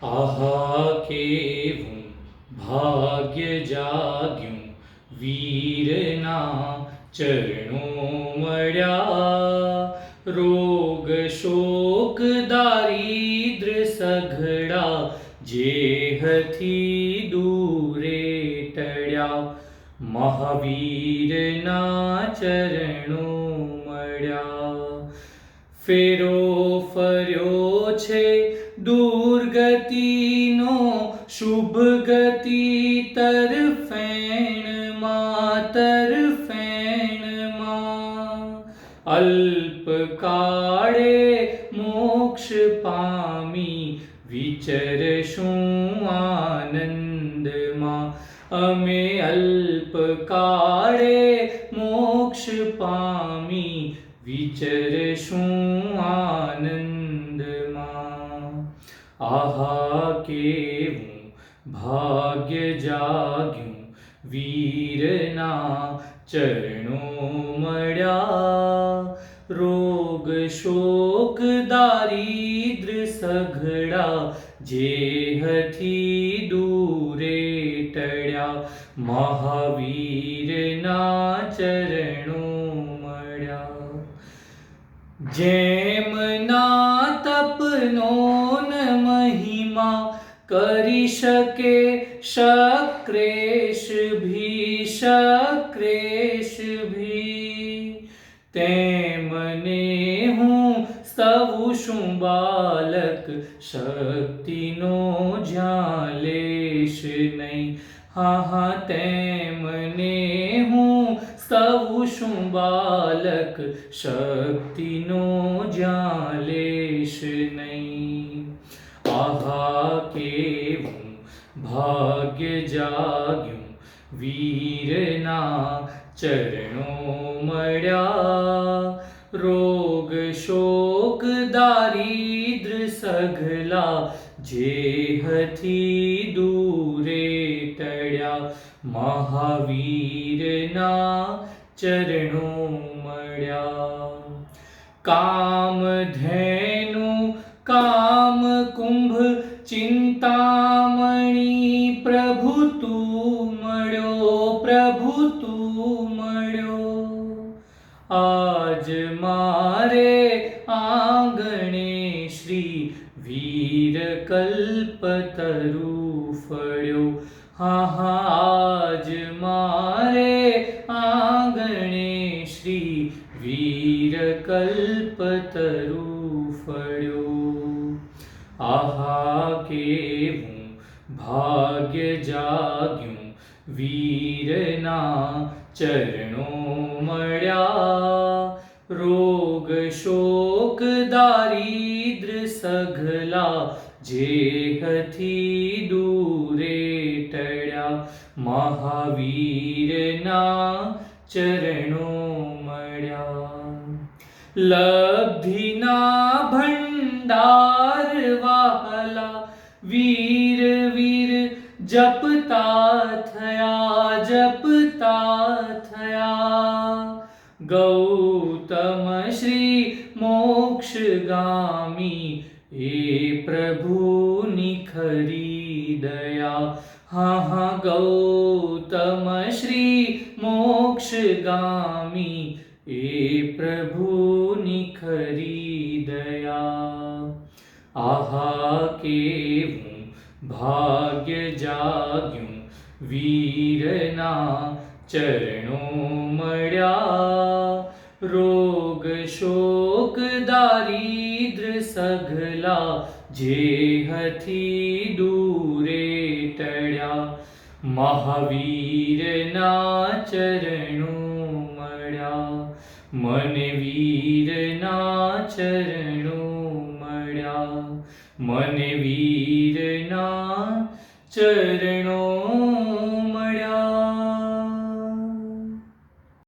આહા કેવું ભાગ્ય જાગ્યું વીરના ચરણો મળ્યા રોગ શોક દારિદ્ર સઘળા જેહથી દૂરે ટળ્યા મહાવીરના ચરણો મળ્યા ફેરો ફર્યો છે શુભ ગતિ તરફેણમાં તરફેણમાં અલ્પકાળે મોક્ષ પામી વિચરશું આનંદમાં અમે અલ્પકાળે મોક્ષ પામી વિચરશું આનંદમાં આહા કેવું भाग्य जाग्यू वीरना चरणों मड़ा। रोग शोक दारिद्र सघड़ा जे हथी दूरे टड़ा। महावीर ना चरणों मड़ा। जैम ना तपनों કરી શકે શક્રેશ ભી શક્રેશ ભી તેમને હું સ્તવું શું બાલક શક્તિનો જ્યાં લેશ નહીં હા હા તેમને હું સ્તવું શું બાલક શક્તિનો જ્યાં લેશ નહીં आहा के भाग्य जाग्युं वीरना चरणो मड़ा रोग शोक दारिद्र सघला जे हथी दूरे तड़ा महावीर ना चरणो मड़ा काम धैन કામ કુંભ ચિંતામણી પ્રભુ તું મળ્યો, પ્રભુ તું મળ્યો. આજ મારે આંગણે શ્રી વીર કલ્પતરુ ફળ્યો. હા હા, આજ મારે આંગણે શ્રી વીર કલ્પતરુ ફળ્યો. आहा के हूँ भाग्य वीर वीरना चरणों मण्या रोग शोक दारिद्र सघला जे जेहथी दूरे टळ्या। महावीरना चरणो मण्या लब्धिना भंडार वाला वीर वीर, जपता थया जपता थया। गौतम श्री मोक्ष गामी हे प्रभु निखरी दया। हा हा गौतम श्री मोक्ष गामी हे प्रभु निखरी दया। आहा के भाग्य जाग्यु वीरना चरणों मड़ा रोग शोक दारिद्र सघला जे हथी दूरे तड़ा महावीर ना चरणों मड़ा मन वीर ना चरण મને વીરના ચરણો